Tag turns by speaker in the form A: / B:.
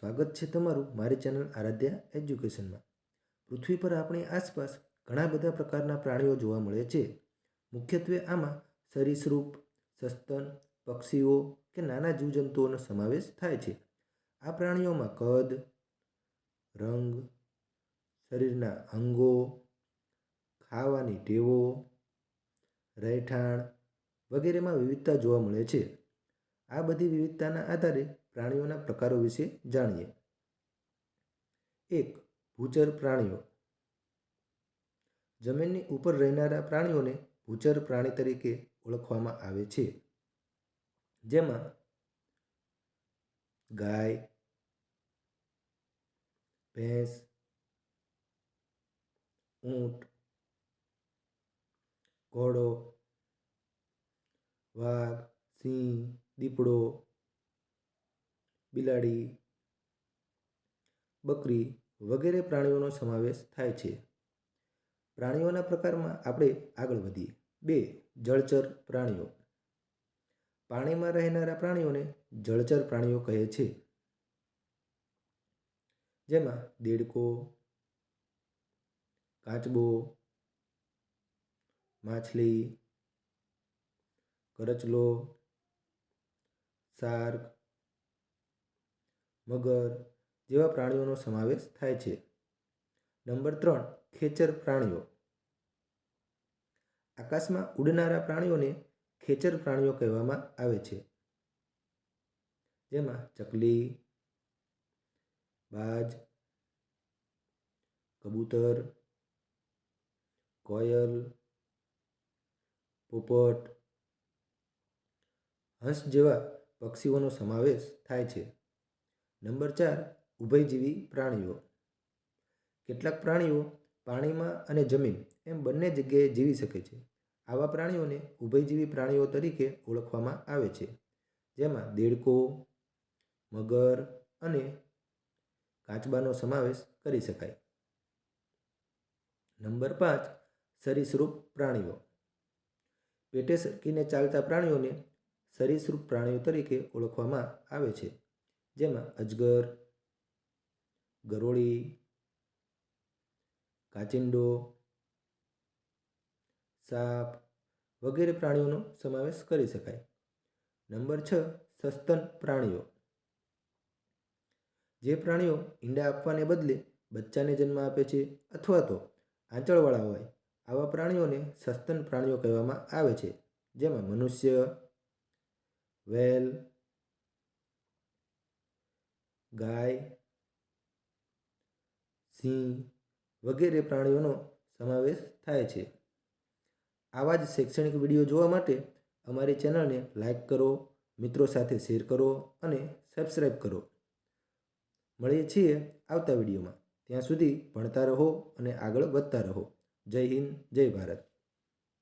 A: સ્વાગત છે તમારું મારી ચેનલ આરાધ્યા એજ્યુકેશનમાં. પૃથ્વી પર આપણી આસપાસ ઘણા બધા પ્રકારના પ્રાણીઓ જોવા મળે છે. મુખ્યત્વે આમાં સરીસૃપ સસ્તન, પક્ષીઓ કે નાના જીવજંતુઓનો સમાવેશ થાય છે. આ પ્રાણીઓમાં કદ, રંગ, શરીરના અંગો, ખાવાની ટેવો, રહેઠાણ વગેરેમાં વિવિધતા જોવા મળે છે. આ બધી વિવિધતાના આધારે પ્રાણીઓના પ્રકારો વિશે જાણીએ. એક, ભૂચર પ્રાણીઓ. જમીનની ઉપર રહેનારા પ્રાણીઓને ભૂચર પ્રાણી તરીકે ઓળખવામાં આવે છે. જેમાં ગાય, ભેંસ, ઊંટ, ઘોડો, વાઘ, સિંહ દીપડો, બિલાડી, બકરી વગેરે પ્રાણીઓનો સમાવેશ થાય છે. પ્રાણીઓના પ્રકારમાં આપણે આગળ વધીએ. બે, જળચર પ્રાણીઓ. પાણીમાં રહેનારા પ્રાણીઓને જળચર પ્રાણીઓ કહે છે. જેમાં દેડકો, કાચબો, માછલી, કરચલો શાર્ક મગર જેવા પ્રાણીઓનો સમાવેશ થાય છે. નંબર ત્રણ, ખેચર પ્રાણીઓ. આકાશમાં ઉડનારા પ્રાણીઓને ખેચર પ્રાણીઓ કહેવામાં આવે છે. જેમાં ચકલી, બાજ, કબૂતર, કોયલ, પોપટ, હંસ જેવા પક્ષીઓનો સમાવેશ થાય છે. નંબર ચાર, ઉભયજીવી પ્રાણીઓ. કેટલાક પ્રાણીઓ પાણીમાં અને જમીન એમ બંને જગ્યાએ જીવી શકે છે. આવા પ્રાણીઓને ઉભયજીવી પ્રાણીઓ તરીકે ઓળખવામાં આવે છે. જેમાં દેડકો, મગર અને કાચબાનો સમાવેશ કરી શકાય. નંબર પાંચ, સરીસૃપ પ્રાણીઓ. પેટે સરકીને ચાલતા પ્રાણીઓને સરીસૃપ પ્રાણીઓ તરીકે ઓળખવામાં આવે છે, જેમાં અજગર, ગરોળી, કાચિંડો, સાપ વગેરે પ્રાણીઓનો સમાવેશ કરી શકાય. નંબર છ, સસ્તન પ્રાણીઓ. જે પ્રાણીઓ ઈંડા આપવાને બદલે બચ્ચાને જન્મ આપે છે અથવા તો આંચળવાળા હોય, આવા પ્રાણીઓને સસ્તન પ્રાણીઓ કહેવામાં આવે છે, જેમાં મનુષ્ય વેલ ગાય સિંહ વગેરે પ્રાણીઓનો સમાવેશ થાય છે. આવા જ શૈક્ષણિક વીડિયો જોવા માટે અમારી ચેનલને લાઈક કરો, મિત્રો સાથે શેર કરો અને સબસ્ક્રાઈબ કરો. મળીએ છીએ આવતા વિડીયોમાં. ત્યાં સુધી ભણતા રહો અને આગળ વધતા રહો. જય હિન્દ, જય ભારત.